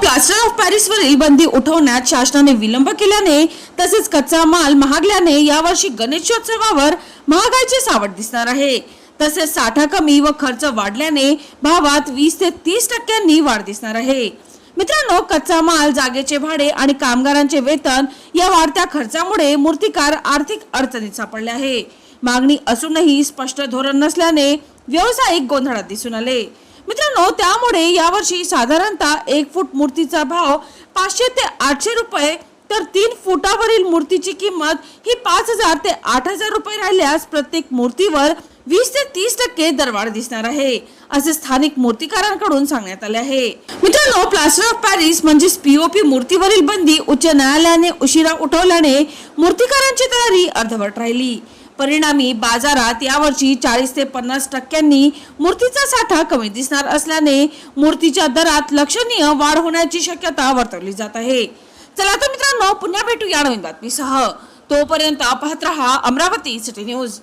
Plaster of पॅरिसवरील बंदी उठवण्यात शासनाने विलंब केल्याने तसेच कच्चा माल महागल्याने यावर्षी गणेशोत्सवावर महागाईचे सावट दिसणार आहे. तसेच साठा कमी व खर्च वाढल्याने भावात वीस ते तीस टक्क्यांनी वाढ दिसणार आहे. मित्रांनो कच्चा माल जागेचे भाडे आणि कामगारांचे वेतन या वाढत्या खर्चामुळे मूर्तिकार आर्थिक अडचणीत सापडले आहे. मागणी असूनही स्पष्ट धोरण नसल्याने व्यावसायिक गोंधळात दिसून आले. मित्रांनो त्यामुळे यावर्षी साधारणतः एक फूट मूर्तीचा भाव पाचशे ते आठशे रुपये तर तीन फुटावरील मूर्तीची किंमत ही पाच हजार ते आठ हजार रुपये राहिल्यास प्रत्येक मूर्तीवर वीस ते तीस टक्के दरवाढ दिसणार आहे असे स्थानिक मूर्तिकारांकडून सांगण्यात आले आहे. मित्रांनो प्लास्टर ऑफ पॅरिस म्हणजेच पीओपी मूर्तीवरील बंदी उच्च न्यायालयाने उशिरा उठवल्याने मूर्तिकारांची तयारी अर्धवट राहिली. परिणामी बाजारात यावर्षी चाळीस ते पन्नास टक्क्यांनी मूर्तीचा साठा कमी दिसणार असल्याने मूर्तीच्या दरात लक्षणीय वाढ होण्याची शक्यता वर्तवली जात आहे. चला तर मित्रांनो पुन्हा भेटू या नवीन बातमीसह. तोपर्यंत पाहत रहा अमरावती सिटी न्यूज.